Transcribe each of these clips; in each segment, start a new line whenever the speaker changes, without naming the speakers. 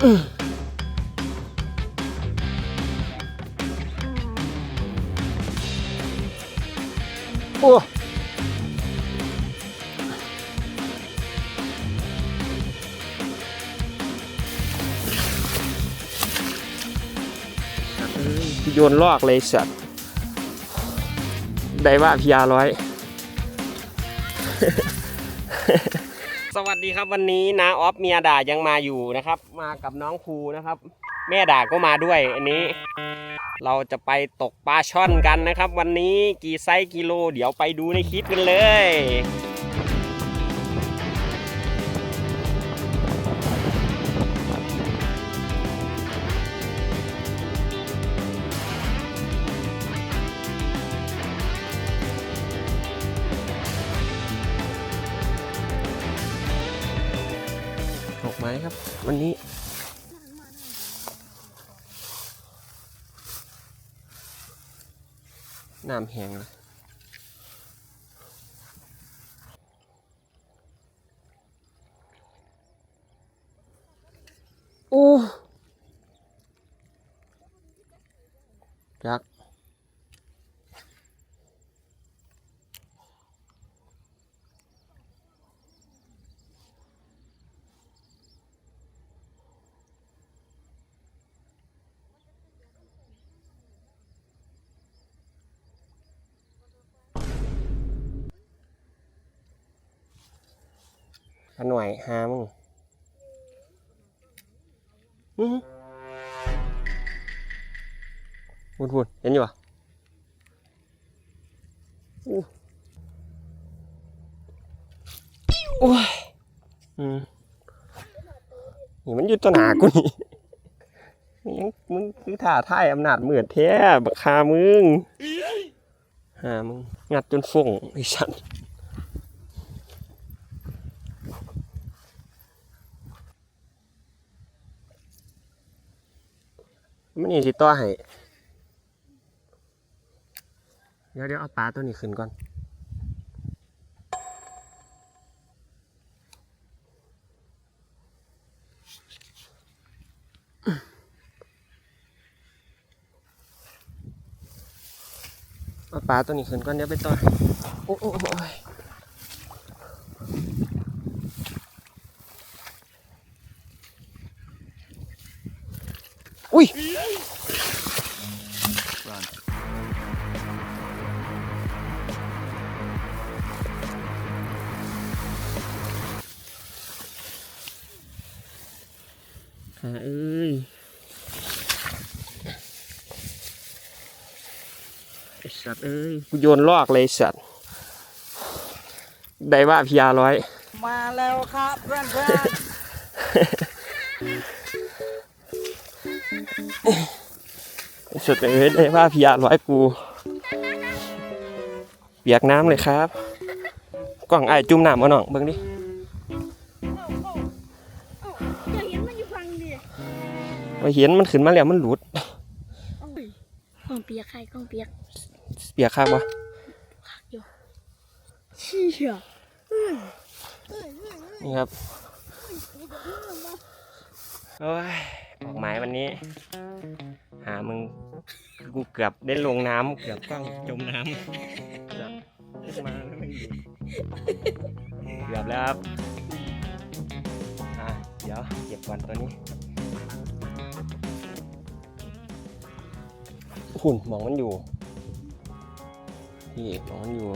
โอ้โยนลอกเลยสัตว์ได้ว่าพียาร้อย สวัสดีครับวันนี้นาออฟเมียด่ายังมาอยู่นะครับ มากับน้องครูนะครับ แม่ด่าก็มาด้วยอันนี้ เราจะไปตกปลาช่อนกันนะครับ วันนี้กี่ไซส์กิโล เดี๋ยวไปดูในคลิปกันเลย น้ำแห้งแล้วโอ้ยักษ์ ขน่วยหามึงอื้อพูดพูดเห็นอยู่ปะอู้โอ้ยอืมนี่มันอยู่ต้นหากูนี่นี่ยังมึงคือถ่าท่ายอำนาจเหมือดแท้บักคามึงหามึง งัดจนฟงไอ้สัน มันนี่สิต่อให้เดี๋ยวเดี๋ยวเอาปลาตัวนี้ขึ้นก่อนเอาปลาตัวนี้ขึ้นก่อนเดี๋ยวไปต่อโอ้โอ้ อ้ยอุ้ยหาเอ้ยไอสัตว์เอ้ยกูโยนลอกเลยไอ้สัตว์ได้ว่าพียร้อย
มาแล้วครับเพื่อนเสั
ตว์เอ้ยได้ว่าพียร้อยกูเปียกน้ำเลยครับ กล่องไอจุ่มน้ำมาหน่องเบิ่งดิ
อย่าเห็นมันอยู่ฟังดิ
มาเห็นมันขึ้นมาแล้วมันหลุด
กล้องเปียกใครกล้องเปียก
เปียกครับวะ
เชี่ย
นี่ครับโอ้ย ออกหมายวันนี้ หามึงกูเกือบได้ลงน้ำเกือบต้องจมน้ำขึ้นมาแล้วไม่หยุดเกือบแล้วครับอะเดี๋ยวเก็บก่อนตัวนี้หุ่นมองมันอยู่พี่มองมันอยู่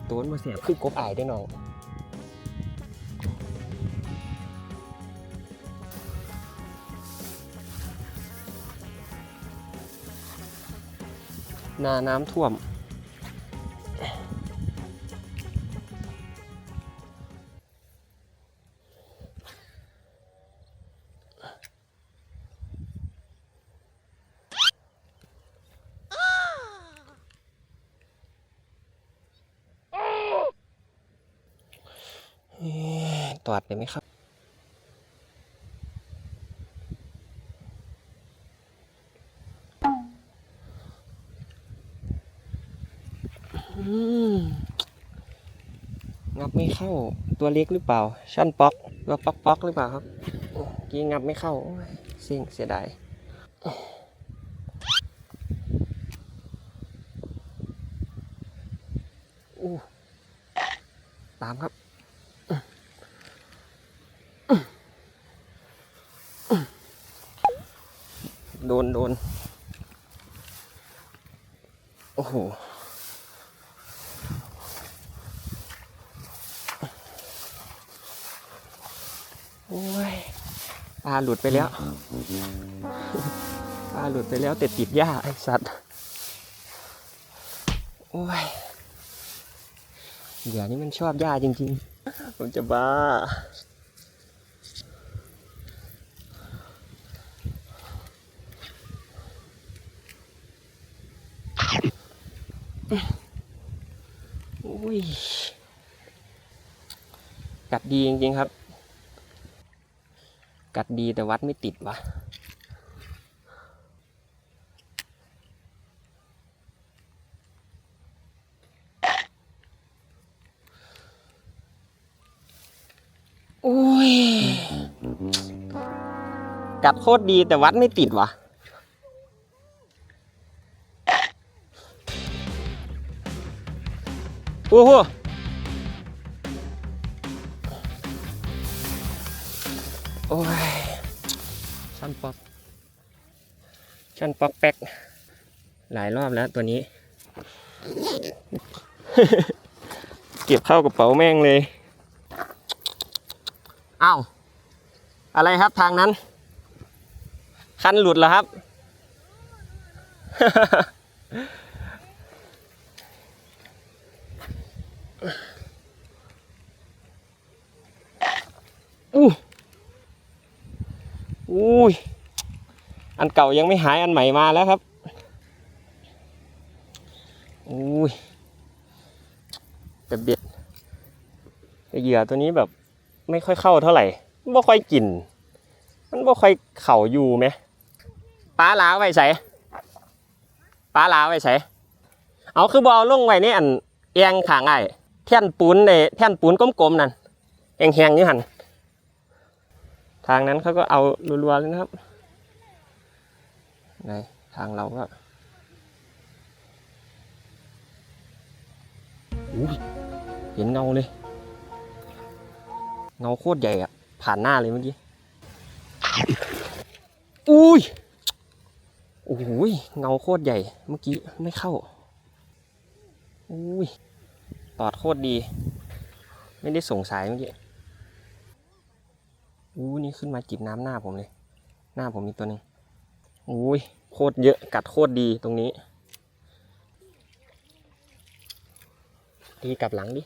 บตัวมันมาเสียบคือกบอายได้น้องนาน้ำท่วม เลยไหมครับงับไม่เข้าตัวเล็กหรือเปล่า ชั้นป๊อกตัวป๊อกป๊อกหรือเปล่าครับกี้งับไม่เข้าสิ่งเสียดายตามครับ โดนโดน โอ้โห โอ้ย ปลาหลุดไปแล้ว ปลาหลุดไปแล้วแต่ติดหญ้าไอสัตว์ โอ้ยเดี๋ยวนี้มันชอบหญ้าจริงๆ ผมจะบ้า ยกัดดีจริงๆครับ กัดดีแต่วัดไม่ติดวะโอ้ย กัดโคตรดีแต่วัดไม่ติดวะ โอ้โหโอ้ยชันป๊อกชันป๊อกแป๊ก หลายรอบแล้วตัวนี้ เก็บเข้ากระเป๋าแม่งเลยอ้าวอะไรครับทางนั้น คันหลุดเหรอครับ อู้อุ้ย อันเก่ายังไม่หายอันใหม่มาแล้วครับ อุ้ยแต่เบ็ดเหยื่อตัวนี้แบบไม่ค่อยเข้าเท่าไหร่บ่ค่อยกิน มันบ่ค่อยเข่าอยู่ไหมปลาลาไว้ใส่ปลาลาไว้ใส่เอาคือบเอลงไว้ในอันเอียงขางไอ้ แท่นปูนในแท่นปูนกลมๆนั่นแหงๆอยู่หันทางนั้นเขาก็เอารัวๆเลยนะครับในทางเราก็เห็นเงาเลย เงาโคตรใหญ่อะผ่านหน้าเลยเมื่อกี้ อุ้ยโอ้ยเงาโคตรใหญ่ เมื่อกี้ไม่เข้า อุ้ย ตอดโคตรดี ไม่ได้ส่งสายเมื่อกี้อู้นี่ขึ้นมาจิบน้ำหน้าผมเลย หน้าผมมีตัวหนึ่งอุ้ยโคตรเยอะกัดโคตรดีตรงนี้ดีกลับหลังดิ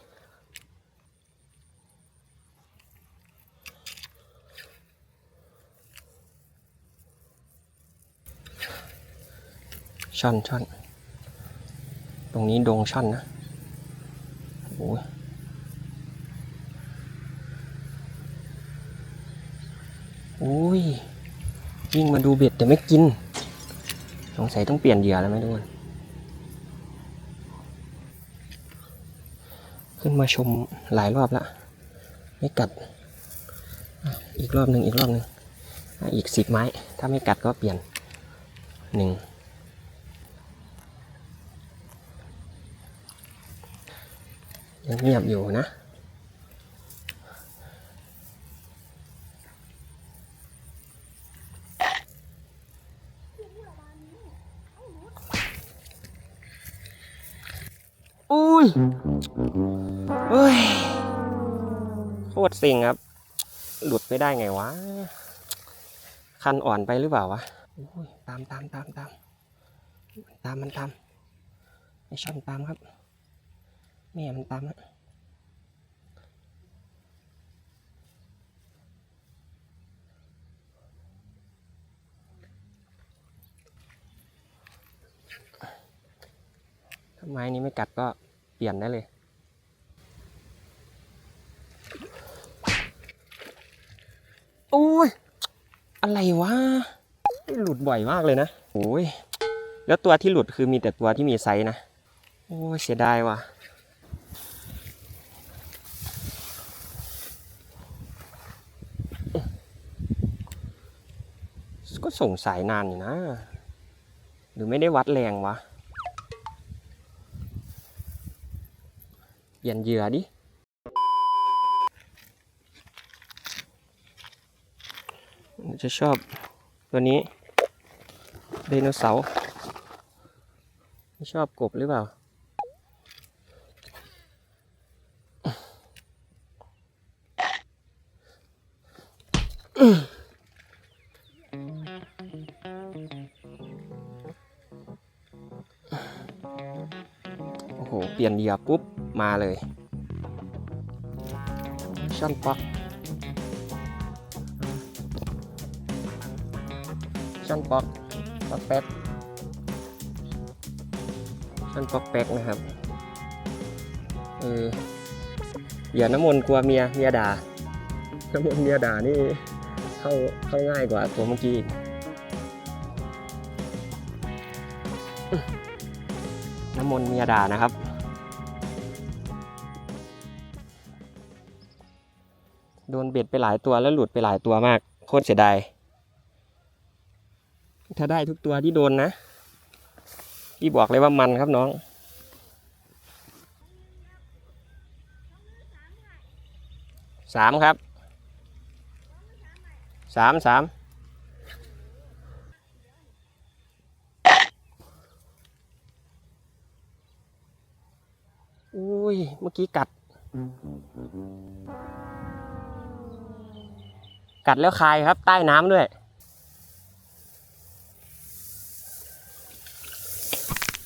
ช่อนช่อน ตรงนี้ดงช่อนนะ โอ้ยโอ้ยวิ่งมาดูเบ็ดแต่ไม่กิน สงสัยต้องเปลี่ยนเหยื่อแล้วไหมทุกคนขึ้นมาชมหลายรอบแล้วไม่กัด อีกรอบหนึ่งอีกรอบหนึ่งอีกสิบไม้ ถ้าไม่กัดก็เปลี่ยนหนึ่ง ยังเงียบอยู่นะ อุ้ยเฮ้ย โคตรเซ็งครับ หลุดไปได้ไงวะ คันอ่อนไปหรือเปล่าวะตามตามตามตามตามมันตามไอช่อนตามครับ แม่มันตามฮะถ้าไม้นี้ไม่กัดก็เปลี่ยนได้เลยโอ้ย อะไรวะ หลุดบ่อยมากเลยนะโอ้ย แล้วตัวที่หลุดคือมีแต่ตัวที่มีไซส์นะ โอ้ย เสียดายว่ะ ส่งสายนานอยู่นะ หรือไม่ได้วัดแรงวะ เปลี่ยนเหยื่อดิจะชอบตัวนี้ไดโนเสาร์ชอบกบหรือเปล่าอ้โปลี่ยนเหยื่อปุ๊บมาเลยช่อนป๊อกช่อนป๊อกป๊อกแป๊กช่อนป๊อกแป๊กนะครับเออเหยื่อน้ำมนต์กลัวเมียเมียด่าน้ำมนต์เมียด่านี่เข้าเข้าง่ายกว่าตัวเมื่อกี้น้ำมนต์เมียด่านะครับ นเบ็ดไปหลายตัวแล้วหลุดไปหลายตัวมาก โคตรเสียดาย ถ้าได้ทุกตัวที่โดนนะ พี่บอกเลยว่ามันครับน้อง สามครับ สามสามอุ้ย เมื่อกี้กัด กัดแล้วคายครับ ใต้น้ำด้วย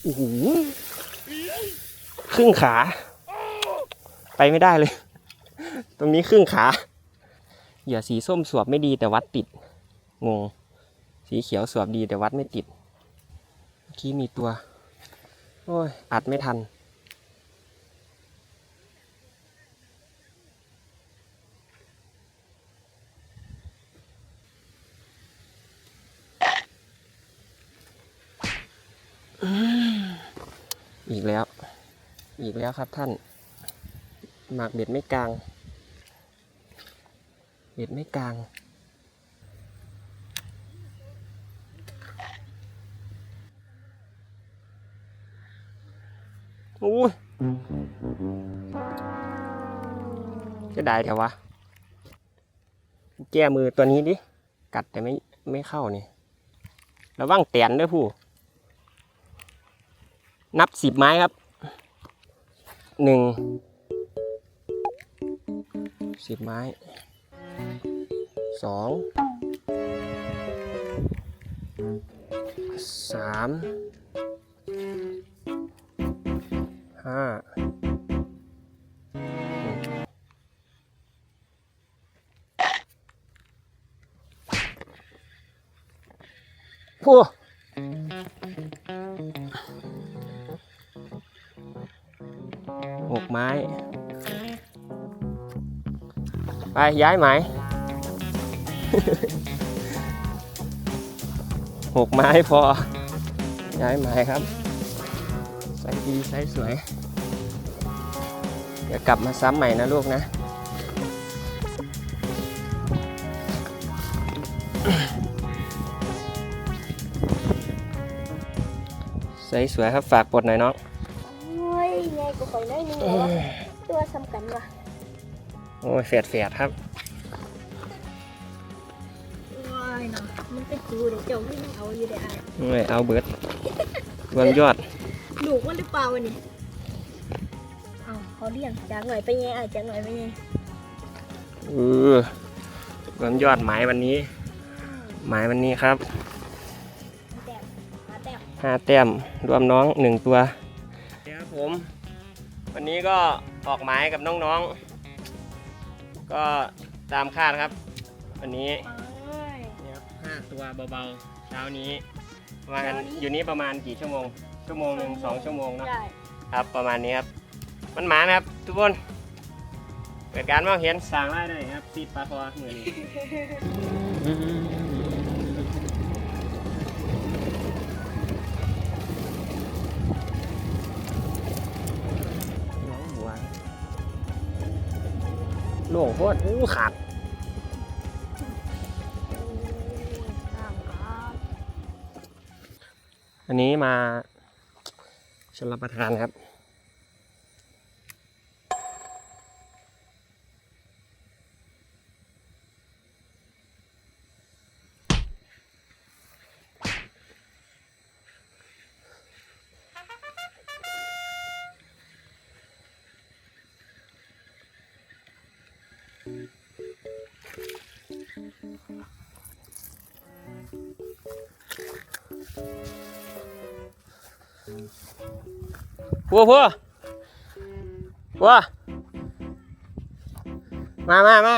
โอ้โหครึ่งขา ไปไม่ได้เลย ตรงนี้ครึ่งขาเหยื่อสีส้มสวบไม่ดีแต่วัดติด งง สีเขียวสวบดีแต่วัดไม่ติด เมื่อกี้มีตัว โอ้ย อัดไม่ทัน อีกแล้ว อีกแล้วครับท่าน หมากเบ็ดไม่กลาง เบ็ดไม่กลางอุ้ยจะได้แถววะ แก้มือตัวนี้ดิ กัดแต่ไม่ไม่เข้านี่ ระวังแตนด้วยผู้ นับสิบไม้ครับหนึ่งสิบไม้สองสามห้าผู้ห ไปย้ายไหม หกไม้พอ ย้ายไม้ครับ ใส่ดีใส่สวย เดี๋ยวกลับมาซ้ำใหม่นะลูกนะ ใส่สวยครับฝากปลดหน่อยน้อง
โอ้ยไงกูคอยได้นึงเหรอตัวสำคัญว่ะ
โอ้ยแฝดแฝดครับ
โอ้ยเนาะมันเป็นกูเดี๋ยวเจ้าไม่เอาอยู่เดี๋ยวอะ
โอ้ยเอาเบิร์ดรวมยอด
หนูมันหรือเปล่าวะนี่เอาเขาเรียกจากหน่อยไปไงอะจากหน่อยไปไง
เออรวมยอดหมายวันนี้ หมายวันนี้ครับ
แต้มมาแต้ม
ห้าแต้มรวมน้องหนึ่งตัวครับผม วันนี้ก็ออกหมายกับน้องๆ ก็ตามคาดครับ วันนี้
เอ้ย
เนี่ยครับห้าตัวเบาๆเช้านี้ประมาณ
เช้านี้
อยู่นี้ประมาณกี่ชั่วโมง ชั่วโมงหนึ่งสองชั่วโมงเนาะ
ได้
ครับประมาณนี้ครับ มันหมานะครับ ทุกคนเปิดการมองเห็นสร้างรายได้ครับซีดปลาคอเหมือน หลวงโคตรอู้ขาด
อั
นนี้มาชลประทานครับ พัวพัวพัวมามามา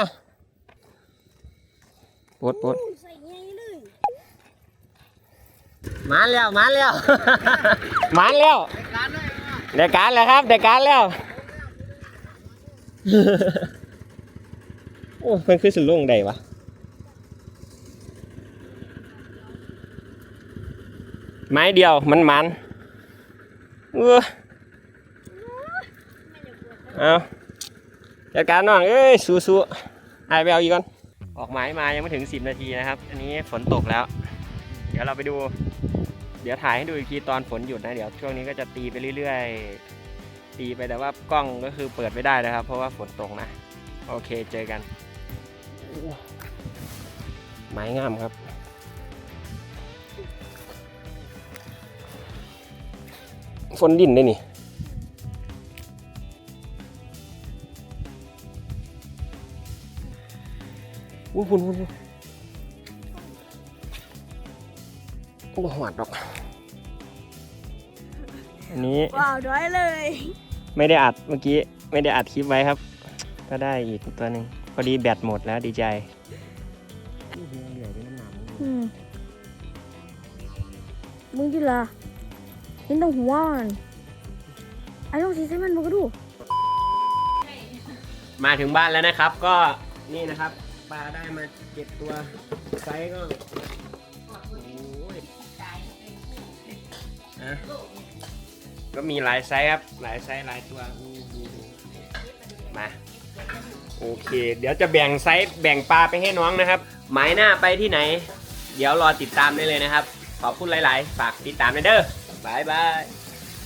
ปวดปวด
ใส่ไงเลย
มาแล้วมาแล้วมาแล้วเด็กการแล้วครับเด็กการแล้วโอ้เพิ่นคือสิลงได้วะ ไม้เดียวมันมันเออเอาจัดการน้องเอ้ยสู้ๆไอไปเอาอีกก่อน ออกหมายมายังไม่ถึง 10 นาทีนะครับ อันนี้ฝนตกแล้ว เดี๋ยวเราไปดู เดี๋ยวถ่ายให้ดูอีกทีตอนฝนหยุดนะ เดี๋ยวช่วงนี้ก็จะตีไปเรื่อยๆ ตีไปแต่ว่ากล้องก็คือเปิดไม่ได้นะครับ เพราะว่าฝนตกนะ โอเคเจอกัน ไม้งามครับ ฝนดินได้นี่อุ้ยพุ่นพุ่นพุ่นบ่หวัดดอก อันนี้
ว้าวด้อยเลย
ไม่ได้อัดเมื่อกี้ ไม่ได้อัดคลิปไว้ครับ ก็ได้อีกตัวหนึ่งพอดีแบตหมดแล้วดีใจ
อืมมึงกินละเห็นต้องหัวมันไอ้ลองสี ใส่มันมึงก็ดู
มาถึงบ้านแล้วนะครับ ก็นี่นะครับปลาได้มาเจ็ดตัวไซส์ก็โอ้ยนะก็มีหลายไซส์ครับ หลายไซส์หลายตัวอู้ดูดูมาโอเค เดี๋ยวจะแบ่งไซส์แบ่งปลาไปให้น้องนะครับ หมายหน้าไปที่ไหน เดี๋ยวรอติดตามได้เลยนะครับ ขอบคุณหลาย ๆ ฝากติดตามด้วยเด้อ บายบาย